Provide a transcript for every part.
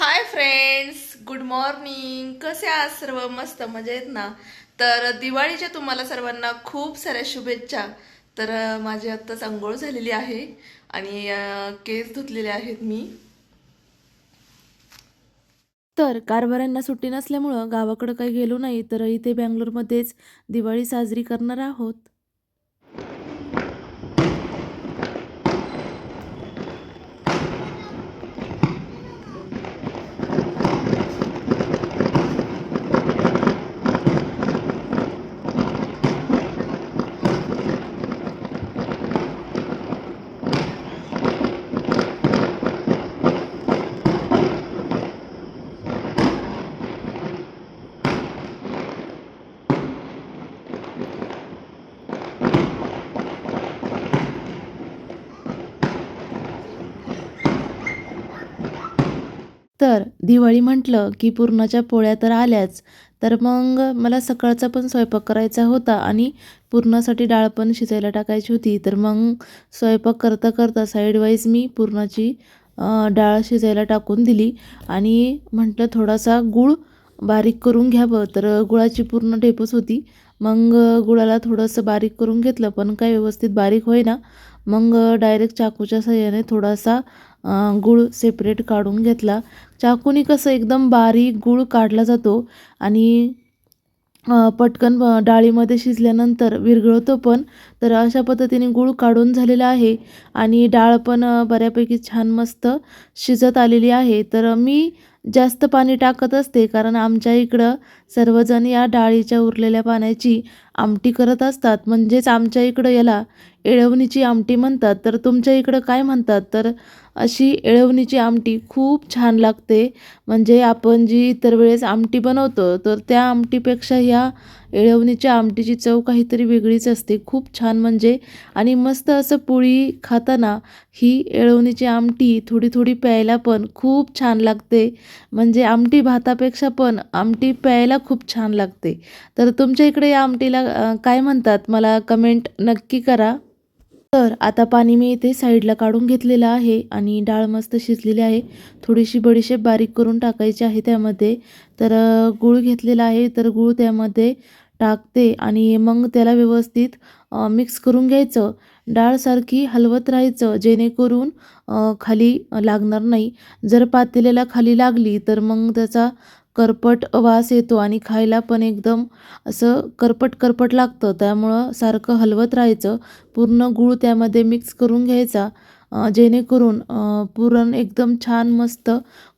Hi friends good morning कसे आहात सर्व? मस्त मजेत ना? तर दिवाळीच्या तुम्हाला सर्वांना खूप साऱ्या शुभेच्छा. तर माझी आत्ताच आंघोळ झालेली आहे आणि केस धुतलेले आहेत मी. तर कारभाऱ्यांना सुट्टी नसल्यामुळं गावाकडं काही गेलो नाही तर इथे बँगलोरमध्येच दिवाळी साजरी करणार आहोत. तर दिवाळी म्हटलं की पुरणाच्या पोळ्या तर आल्याच. तर मग मला सकाळचा पण स्वयंपाक करायचा होता आणि पुरणासाठी डाळ पण शिजायला टाकायची होती. तर मग स्वयंपाक करता करता साईडवाईज मी पुरणाची डाळ शिजायला टाकून दिली आणि म्हटलं थोडासा गूळ बारीक करून घ्यावं. तर गुळाची पूर्ण ढेपच होती. मग गुळाला थोडंसं बारीक करून घेतलं पण काय व्यवस्थित बारीक होईना. मग डायरेक्ट चाकूच्या सहाय्याने थोडासा गूळ सेपरेट काढून घेतला. चाकूनी कसं एकदम बारीक गूळ काढला जातो आणि पटकन डाळीमध्ये शिजल्यानंतर विरघळतो पण. तर अशा पद्धतीने गूळ काढून झालेला आहे आणि डाळ पण बऱ्यापैकी छान मस्त शिजत आलेली आहे. तर मी जास्त पाणी टाकत असते कारण आमच्या इकडं सर्वजण या डाळीच्या उरलेल्या पाण्याची आमटी करत असतात. म्हणजेच आमच्या इकडं याला एळवणीची आमटी म्हणतात. तर तुमच्या इकडं काय म्हणतात? तर अशी एळवणीची आमटी खूप छान लागते. म्हणजे आपण जी इतर वेळेस आमटी बनवतो तर त्या आमटीपेक्षा ह्या एळवणीच्या आमटीची चव काहीतरी वेगळीच असते. खूप छान म्हणजे. आणि मस्त असं पोळी खाताना ही एळवणीची आमटी थोडी थोडी प्यायला पण खूप छान लागते. म्हणजे आमटी भातापेक्षा पण आमटी प्यायला खूप छान लागते. तर तुमच्या इकडे या आमटीला काय म्हणतात? मला कमेंट नक्की करा. तर आता पाणी मी इथे साईडला काढून घेतलेलं आहे आणि डाळ मस्त शिजलेली आहे. थोडीशी बडीशेप बारीक करून टाकायची आहे त्यामध्ये. तर गूळ घेतलेला आहे. तर गूळ त्यामध्ये टाकते आणि मग त्याला व्यवस्थित मिक्स करून घ्यायचं. डाळसारखी हलवत राहायचं जेणेकरून खाली लागणार नाही. जर पातेल्याला खाली लागली तर मग त्याचा करपट वास येतो आणि खायला पण एकदम असं करपट करपट लागतं. त्यामुळं सारखं हलवत राहायचं. पूर्ण गूळ त्यामध्ये मिक्स करून घ्यायचा जेणेकरून पुरण एकदम छान मस्त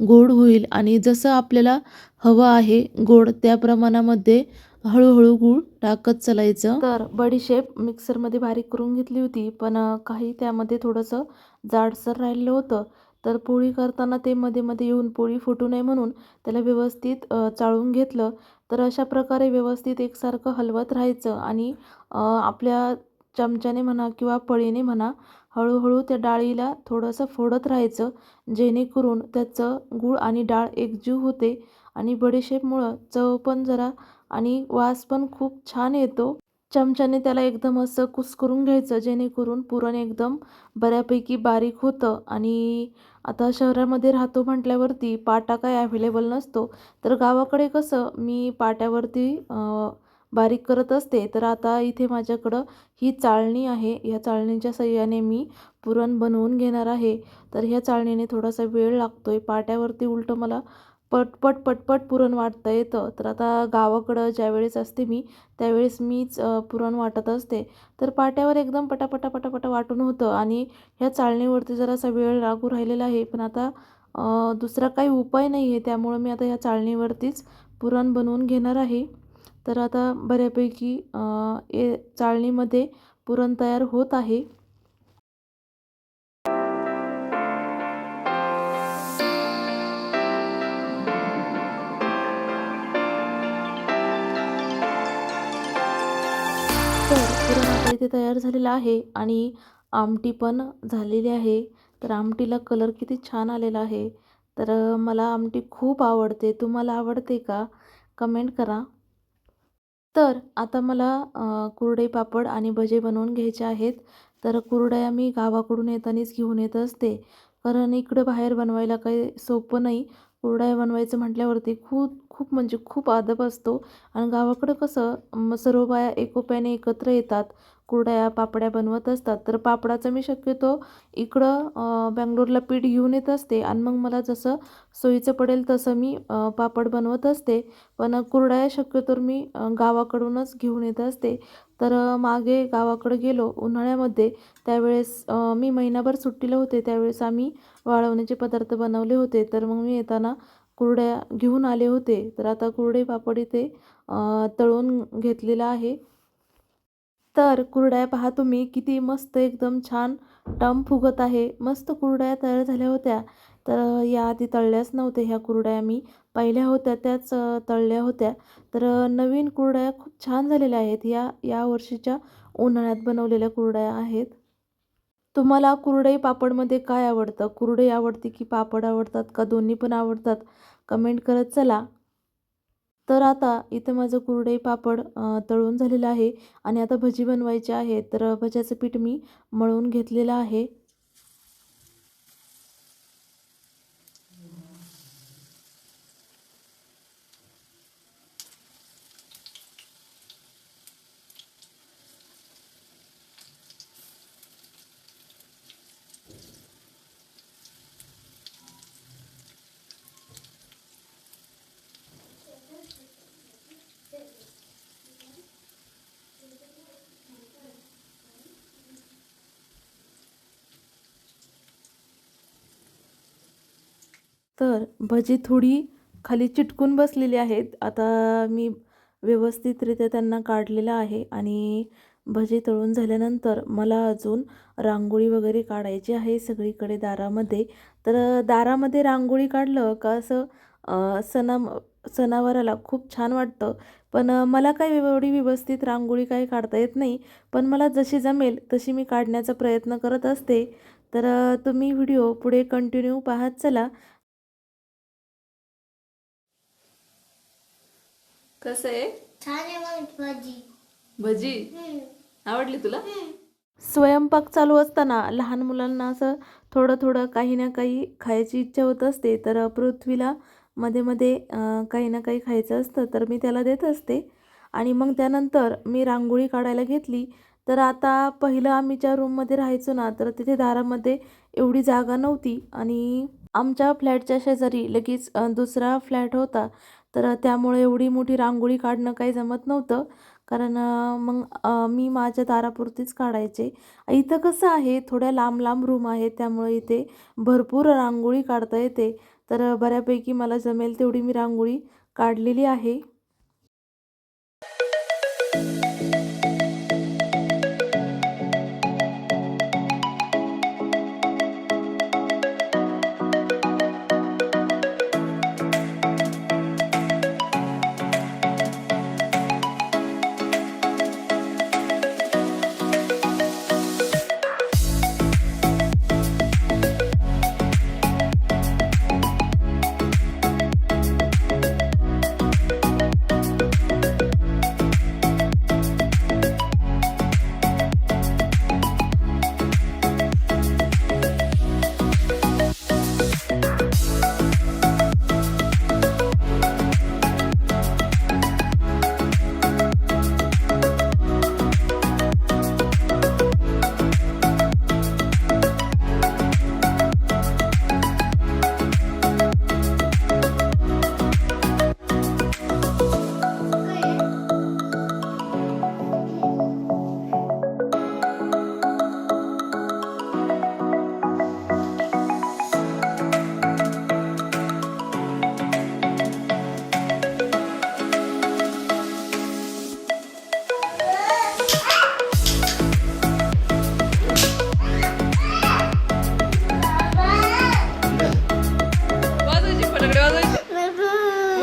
गोड होईल. आणि जसं आपल्याला हवं आहे गोड त्या प्रमाणामध्ये हळूहळू गूळ टाकत चालायचं. तर बडीशेप मिक्सरमध्ये बारीक करून घेतली होती पण काही त्यामध्ये थोडंसं जाडसर राहिलं होतं. तर पोळी करताना ते मध्ये मध्ये येऊन पोळी फुटू नये म्हणून त्याला व्यवस्थित चाळून घेतलं. तर अशा प्रकारे व्यवस्थित एकसारखं हलवत राहायचं आणि आपल्या चमच्याने म्हणा किंवा पळीने म्हणा हळूहळू त्या डाळीला थोडंसं फोडत राहायचं. जेणेकरून त्याचं गूळ आणि डाळ एकजीव होते आणि बडीशेपमुळं चव पण जरा आणि वास पण खूप छान येतो. चमच्याने त्याला एकदम असं कुस्करून घ्यायचं जेणेकरून पुरण एकदम बऱ्यापैकी बारीक होतं. आणि आता शहरामध्ये राहतो म्हटल्यावरती पाटा काय अवेलेबल नसतो. तर गावाकडे कसं मी पाट्यावरती बारीक करत असते. तर आता इथे माझ्याकडं ही चाळणी आहे. ह्या चाळणीच्या सहाय्याने मी पुरण बनवून घेणार आहे. तर ह्या चाळणीने थोडासा वेळ लागतो आहे पाट्यावरती उलटं मला पटपट पटपट पुरण वाटता येतं. तर आता गावाकडं ज्यावेळेस असते मी त्यावेळेस मीच पुरण वाटत असते. तर पाट्यावर एकदम पटापटा पटापटा वाटून होतं आणि ह्या चाळणीवरती जरासा वेळ लागू राहिलेला आहे. पण आता दुसरा काही उपाय नाही आहे त्यामुळं मी आता ह्या चाळणीवरतीच पुरण बनवून घेणार आहे. तर आता बऱ्यापैकी ए चाळणीमध्ये पुरण तयार होत आहे. इथे तयार झालेलं आहे आणि आमटी पण झालेली आहे. तर आमटीला कलर किती छान आलेला आहे. तर मला आमटी खूप आवडते. तुम्हाला आवडते का? कमेंट करा. तर आता मला कुरडे पापड आणि भजे बनवून घ्यायचे आहेत. तर कुरडया मी गावाकडून येतानाच घेऊन येत असते. कारण इकडं बाहेर बनवायला काही सोपं नाही. कुरडया बनवायचं म्हटल्यावरती खूप खूप म्हणजे खूप आदब असतो. आणि गावाकडं कसं सर्व बाया एकोप्याने एकत्र येतात. कुरडया पापड्या बनवत असतात. तर पापडाचं मी शक्यतो इकडं बँगलोरला पीठ घेऊन येत असते आणि मग मला जसं सोयीचं पडेल तसं मी पापड बनवत असते. पण कुरडया शक्यतो मी गावाकडूनच घेऊन येत असते. तर मागे गावाकडे गेलो उन्हाळ्यामध्ये त्यावेळेस मी महिनाभर सुट्टीला होते. त्यावेळेस आम्ही वाळवण्याचे पदार्थ बनवले होते. तर मग मी येताना कुरड्या घेऊन आले होते. तर आता कुरडे पापड इथे तळून घेतलेला आहे. तर कुरड्या पहा तुम्ही किती मस्त एकदम छान टम फुगत आहे. मस्त कुरड्या तयार झाल्या होत्या. तर या आधी तळल्याच नव्हत्या ह्या कुरड्या मी पहिल्या होत्या त्याच तळल्या होत्या. तर नवीन कुरड्या खूप छान झालेल्या आहेत. या या वर्षीच्या उन्हाळ्यात बनवलेल्या कुरड्या आहेत. तुम्हाला कुरडई पापडमध्ये काय आवडतं? कुरडई आवडते की पापड आवडतात? का दोन्ही पण आवडतात? कमेंट करत चला. तर आता इथं माझं कुरडे पापड तळून झालेलं आहे आणि आता भजी बनवायची आहे. तर भज्याचं पीठ मी मळून घेतलेलं आहे. तर भजी थोडी खाली चिटकून बसलेली आहेत. आता मी व्यवस्थितरित्या त्यांना काढलेलं आहे आणि भजी तळून झाल्यानंतर मला अजून रांगोळी वगैरे काढायची आहे सगळीकडे दारामध्ये. तर दारामध्ये रांगोळी काढलं का असं सणा सणावाराला खूप छान वाटतं. पण मला काही एवढी व्यवस्थित रांगोळी काही काढता येत नाही. पण मला जशी जमेल तशी मी काढण्याचा प्रयत्न करत असते. तर तुम्ही व्हिडिओ पुढे कंटिन्यू पाहत चला. कसं आहे? छान आहे मग भाजी. भजी? आवडली तुला? स्वयंपाक चालू असताना लहान मुलांना असं थोडं थोडं काही ना काही खायची इच्छा होत असते. तर पृथ्वीला मध्ये मध्ये काही ना काही खायचं असतं तर मी त्याला देत असते. आणि मग त्यानंतर मी रांगोळी काढायला घेतली. तर आता पहिलं आम्ही ज्या रूममध्ये राहायचो ना तर तिथे दारामध्ये एवढी जागा नव्हती. आणि आमच्या फ्लॅटच्या शेजारी लगेच दुसरा फ्लॅट होता. तर त्यामुळे एवढी मोठी रांगोळी काढणं काही जमत नव्हतं. कारण मग मी माझ्या दारापुरतीच काढायचे. इथं कसं आहे थोड्या लांब लांब रूम आहेत त्यामुळे इथे भरपूर रांगोळी काढता येते. तर बऱ्यापैकी मला जमेल तेवढी मी रांगोळी काढलेली आहे.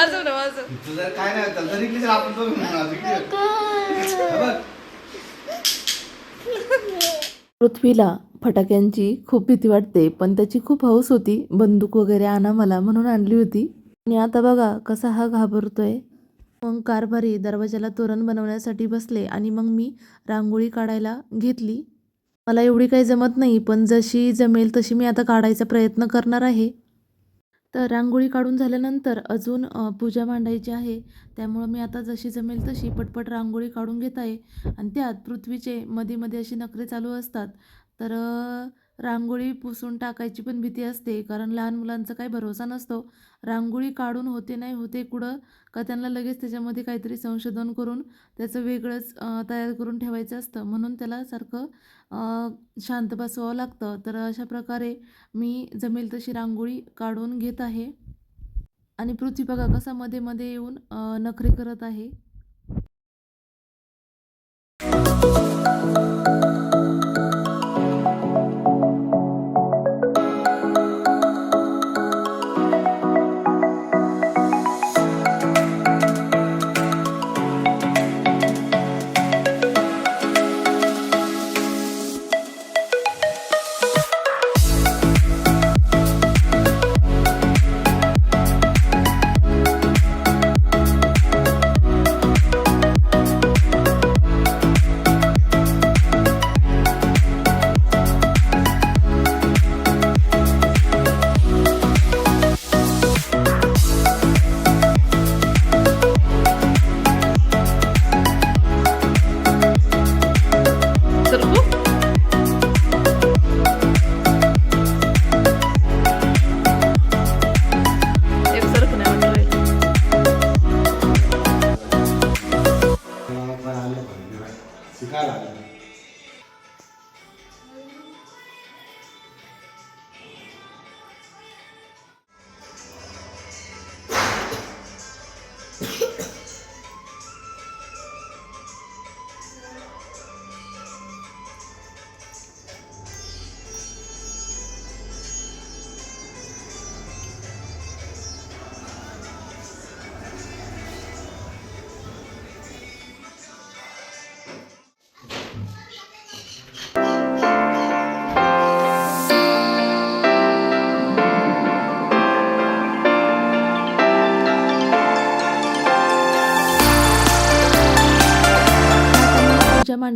वाजव ना वाजव. तू जर काय नाही होतं तर इकडेच आपण दोघं म्हणणार इकडे बघ. पृथ्वीला फटाक्यांची खूप भीती वाटते पण त्याची खूप हौस होती. बंदूक वगैरे आणा मला म्हणून आणली होती. आणि आता बघा कसा हा घाबरतोय. मग कारभारी दरवाजाला तोरण बनवण्यासाठी बसले आणि मग मी रांगोळी काढायला घेतली. मला एवढी काही जमत नाही पण जशी जमेल तशी मी आता काढायचा प्रयत्न करणार आहे. तर रांगोळी काढून झाल्यानंतर अजून पूजा मांडायची आहे. त्यामुळं मी आता जशी जमेल तशी पटपट रांगोळी काढून घेत आहे. आणि त्यात पृथ्वीचे मध्ये मध्ये अशी नखरे चालू असतात. तर रांगोळी पुसून टाकायची पण भीती असते कारण लहान मुलांचा काही भरोसा नसतो. रांगोळी काढून होते नाही होते कुठं का त्यांना लगेच त्याच्यामध्ये काहीतरी संशोधन करून त्याचं वेगळंच तयार करून ठेवायचं असतं. म्हणून त्याला सारखं शांत बसवावं लागतं. तर अशा प्रकारे मी जमेल तशी रांगोळी काढून घेत आहे. आणि पृथ्वी बघा कसा मध्ये मध्ये येऊन नखरे करत आहे.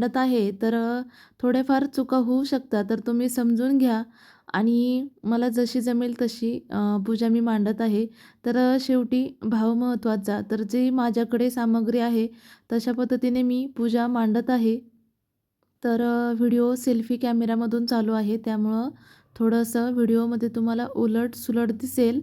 मांडत आहे तर थोड्याफार चुका होऊ शकतात तर तुम्ही समजून घ्या. आणि मला जशी जमेल तशी पूजा मी मांडत आहे. तर शेवटी भाव महत्त्वाचा तर जी माझ्याकडे सामग्री आहे तशा पद्धतीने मी पूजा मांडत आहे. तर व्हिडिओ सेल्फी कॅमेरामधून चालू आहे. त्यामुळं थोडंसं व्हिडिओमध्ये तुम्हाला उलट सुलट दिसेल.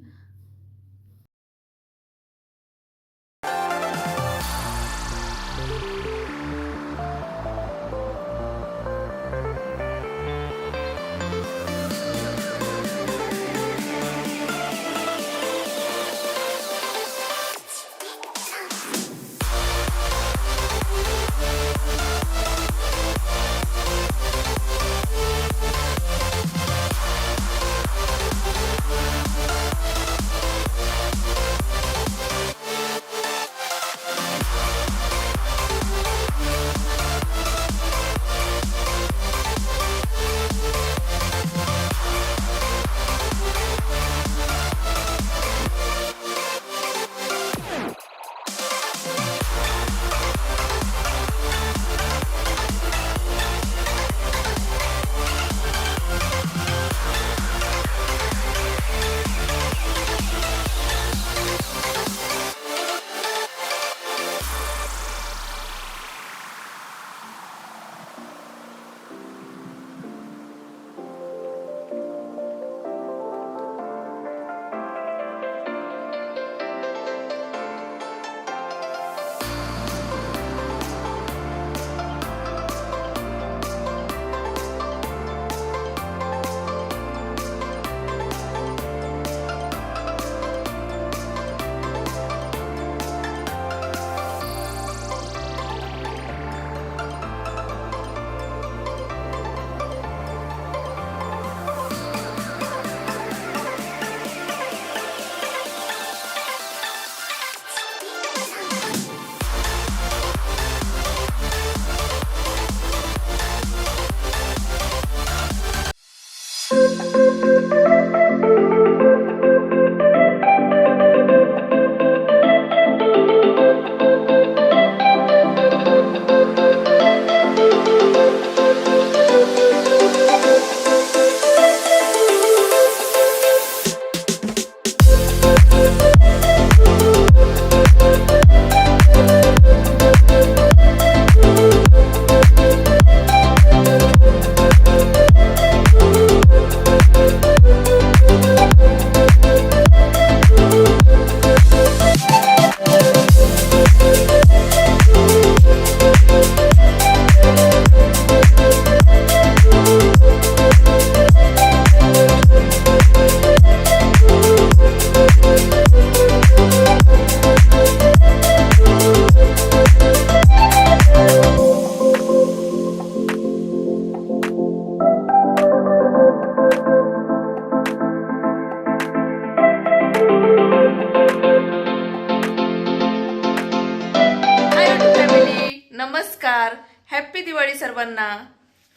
हॅपी दिवाळी सर्वांना.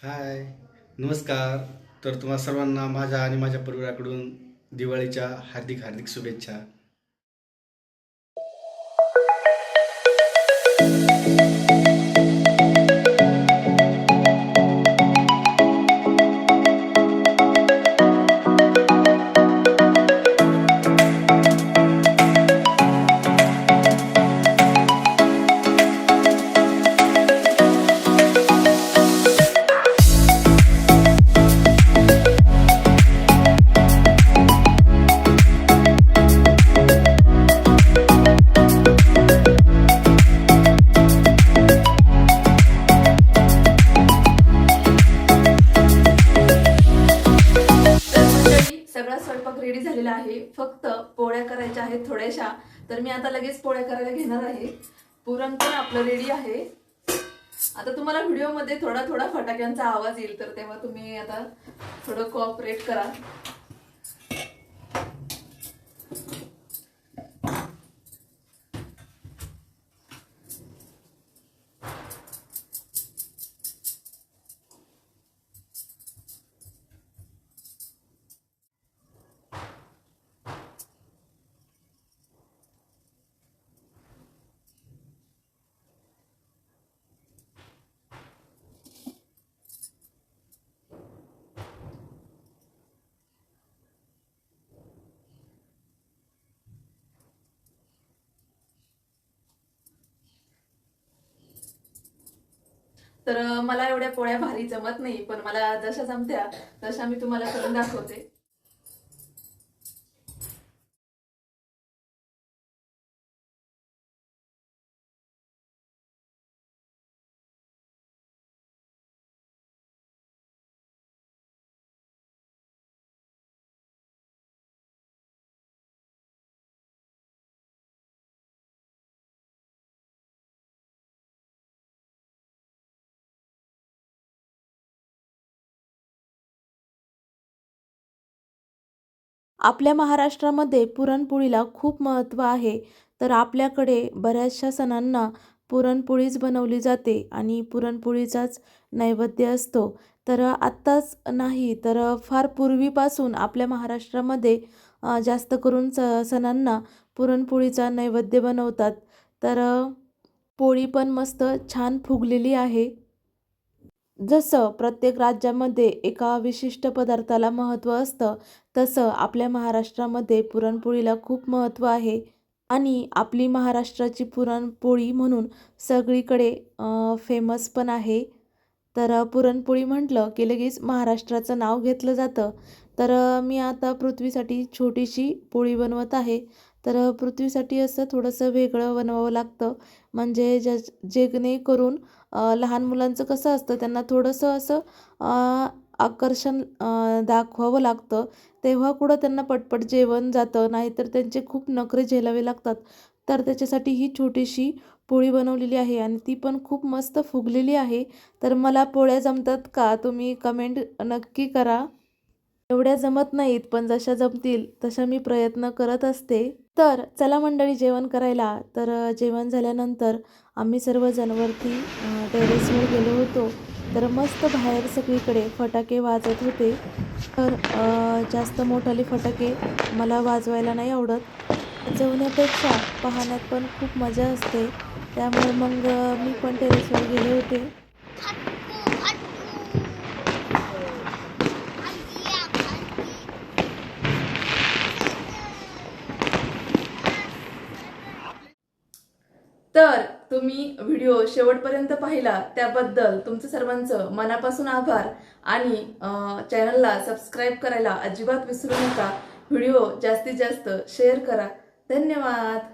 हाय नमस्कार. तर तुम्हा सर्वांना माझ्या आणि माझ्या परिवाराकडून दिवाळीच्या हार्दिक हार्दिक शुभेच्छा. आहेत तर मी आता लगेच पोळ्या करायला घेणार आहे. पुरण पण आपलं रेडी आहे. आता तुम्हाला व्हिडिओमध्ये थोडा थोडा फटाक्यांचा आवाज येईल तर तेव्हा तुम्ही आता थोडं कोऑपरेट करा. तर मला एवढ्या पोळ्या भारी जमत नाही पण मला जशा जमत्या तशा मी तुम्हाला करून दाखवते. आपल्या महाराष्ट्रामध्ये पुरणपोळीला खूप महत्त्व आहे. तर आपल्याकडे बऱ्याचशा सणांना पुरणपोळीच बनवली जाते आणि पुरणपोळीचाच नैवेद्य असतो. तर आत्ताच नाही तर फार पूर्वीपासून आपल्या महाराष्ट्रामध्ये जास्त करून स सणांना पुरणपोळीचा नैवेद्य बनवतात. तर पोळी पण मस्त छान फुगलेली आहे. जसं प्रत्येक राज्यामध्ये एका विशिष्ट पदार्थाला महत्त्व असतं तसं आपल्या महाराष्ट्रामध्ये पुरणपोळीला खूप महत्त्व आहे. आणि आपली महाराष्ट्राची पुरणपोळी म्हणून सगळीकडे फेमस पण आहे. तर पुरणपोळी म्हटलं की लगेच महाराष्ट्राचं नाव घेतलं जातं. तर मी आता पृथ्वीसाठी छोटीशी पोळी बनवत आहे. तर पृथ्वीसाठी असं थोडंसं वेगळं बनवावं लागतं. म्हणजे ज्या जेणेकरून लहान मुलांचं कसं असतं त्यांना थोडंसं असं आकर्षण दाखवावं लागतं. तेव्हा कुठं त्यांना पटपट जेवण जातं नाहीतर त्यांचे खूप नखरे झेलावे लागतात. तर त्याच्यासाठी ही छोटीशी पोळी बनवलेली आहे आणि ती पण खूप मस्त फुगलेली आहे. तर मला पोळ्या जमतात का तुम्ही कमेंट नक्की करा. एवढ्या जमत नाहीत पण जशा जमतील तशा मी प्रयत्न करत असते. तर चला मंडळी जेवण करायला. तर जेवण झाल्यानंतर आम्ही सर्वजण वरती टेरेसवर गेलो होतो. तर मस्त बाहेर सगळीकडे फटाके वाजत होते. तर जास्त मोठाले फटाके मला वाजवायला नाही आवडत. जवण्यापेक्षा पाहण्यात पण खूप मजा असते. त्यामुळे मग मी पण टेरेसवर गेले होते. तुम्ही व्हिडिओ शेवटपर्यंत पाहिला त्याबद्दल तुमचं सर्वांचं मनापासून आभार. आणि चॅनलला सबस्क्राईब करायला अजिबात विसरू नका. व्हिडिओ जास्तीत जास्त शेअर करा. धन्यवाद.